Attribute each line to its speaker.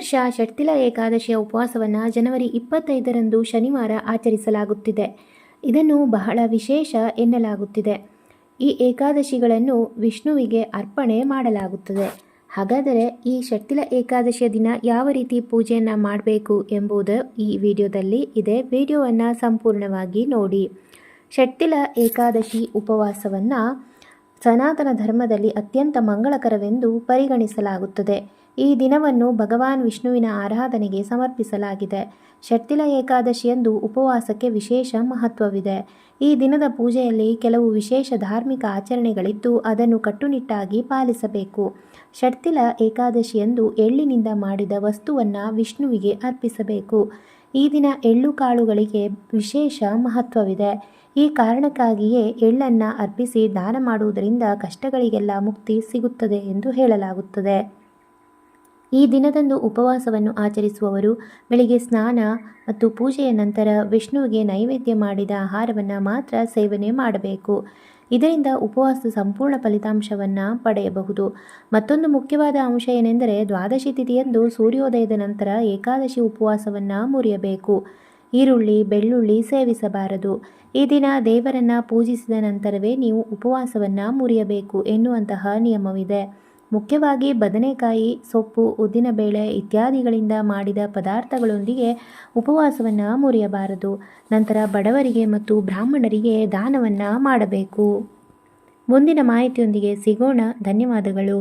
Speaker 1: ವರ್ಷ ಷಟ್ತಿಲ ಏಕಾದಶಿಯ ಉಪವಾಸವನ್ನು ಜನವರಿ ಇಪ್ಪತ್ತೈದರಂದು ಶನಿವಾರ ಆಚರಿಸಲಾಗುತ್ತಿದೆ. ಇದನ್ನು ಬಹಳ ವಿಶೇಷ ಎನ್ನಲಾಗುತ್ತಿದೆ. ಈ ಏಕಾದಶಿಗಳನ್ನು ವಿಷ್ಣುವಿಗೆ ಅರ್ಪಣೆ ಮಾಡಲಾಗುತ್ತದೆ. ಹಾಗಾದರೆ ಈ ಷಟ್ತಿಲ ಏಕಾದಶಿಯ ದಿನ ಯಾವ ರೀತಿ ಪೂಜೆಯನ್ನು ಮಾಡಬೇಕು ಎಂಬುದು ಈ ವಿಡಿಯೋದಲ್ಲಿ ಇದೆ. ವಿಡಿಯೋವನ್ನು ಸಂಪೂರ್ಣವಾಗಿ ನೋಡಿ. ಷಟ್ತಿಲ ಏಕಾದಶಿ ಉಪವಾಸವನ್ನು ಸನಾತನ ಧರ್ಮದಲ್ಲಿ ಅತ್ಯಂತ ಮಂಗಳಕರವೆಂದು ಪರಿಗಣಿಸಲಾಗುತ್ತದೆ. ಈ ದಿನವನ್ನು ಭಗವಾನ್ ವಿಷ್ಣುವಿನ ಆರಾಧನೆಗೆ ಸಮರ್ಪಿಸಲಾಗಿದೆ. ಷಟ್ತಿಲ ಏಕಾದಶಿಯಂದು ಉಪವಾಸಕ್ಕೆ ವಿಶೇಷ ಮಹತ್ವವಿದೆ. ಈ ದಿನದ ಪೂಜೆಯಲ್ಲಿ ಕೆಲವು ವಿಶೇಷ ಧಾರ್ಮಿಕ ಆಚರಣೆಗಳಿದ್ದು ಅದನ್ನು ಕಟ್ಟುನಿಟ್ಟಾಗಿ ಪಾಲಿಸಬೇಕು. ಷಟ್ತಿಲ ಏಕಾದಶಿಯಂದು ಎಳ್ಳಿನಿಂದ ಮಾಡಿದ ವಸ್ತುವನ್ನು ವಿಷ್ಣುವಿಗೆ ಅರ್ಪಿಸಬೇಕು. ಈ ದಿನ ಎಳ್ಳು ಕಾಳುಗಳಿಗೆ ವಿಶೇಷ ಮಹತ್ವವಿದೆ. ಈ ಕಾರಣಕ್ಕಾಗಿಯೇ ಎಳ್ಳನ್ನು ಅರ್ಪಿಸಿ ದಾನ ಮಾಡುವುದರಿಂದ ಕಷ್ಟಗಳಿಗೆಲ್ಲ ಮುಕ್ತಿ ಸಿಗುತ್ತದೆ ಎಂದು ಹೇಳಲಾಗುತ್ತದೆ. ಈ ದಿನದಂದು ಉಪವಾಸವನ್ನು ಆಚರಿಸುವವರು ಬೆಳಿಗ್ಗೆ ಸ್ನಾನ ಮತ್ತು ಪೂಜೆಯ ನಂತರ ವಿಷ್ಣುವಿಗೆ ನೈವೇದ್ಯ ಮಾಡಿದ ಆಹಾರವನ್ನು ಮಾತ್ರ ಸೇವನೆ ಮಾಡಬೇಕು. ಇದರಿಂದ ಉಪವಾಸದ ಸಂಪೂರ್ಣ ಫಲಿತಾಂಶವನ್ನು ಪಡೆಯಬಹುದು. ಮತ್ತೊಂದು ಮುಖ್ಯವಾದ ಅಂಶ ಏನೆಂದರೆ ದ್ವಾದಶಿ ತಿಥಿಯಂದು ಸೂರ್ಯೋದಯದ ನಂತರ ಏಕಾದಶಿ ಉಪವಾಸವನ್ನು ಮುರಿಯಬೇಕು. ಈರುಳ್ಳಿ, ಬೆಳ್ಳುಳ್ಳಿ ಸೇವಿಸಬಾರದು. ಈ ದಿನ ದೇವರನ್ನು ಪೂಜಿಸಿದ ನಂತರವೇ ನೀವು ಉಪವಾಸವನ್ನು ಮುರಿಯಬೇಕು ಎನ್ನುವಂತಹ ನಿಯಮವಿದೆ. ಮುಖ್ಯವಾಗಿ ಬದನೆಕಾಯಿ, ಸೊಪ್ಪು ಉದ್ದಿನಬೇಳೆ ಇತ್ಯಾದಿಗಳಿಂದ ಮಾಡಿದ ಪದಾರ್ಥಗಳೊಂದಿಗೆ ಉಪವಾಸವನ್ನು ಮುರಿಯಬಾರದು. ನಂತರ ಬಡವರಿಗೆ ಮತ್ತು ಬ್ರಾಹ್ಮಣರಿಗೆ ದಾನವನ್ನು ಮಾಡಬೇಕು. ಮುಂದಿನ ಮಾಹಿತಿಯೊಂದಿಗೆ ಸಿಗೋಣ. ಧನ್ಯವಾದಗಳು.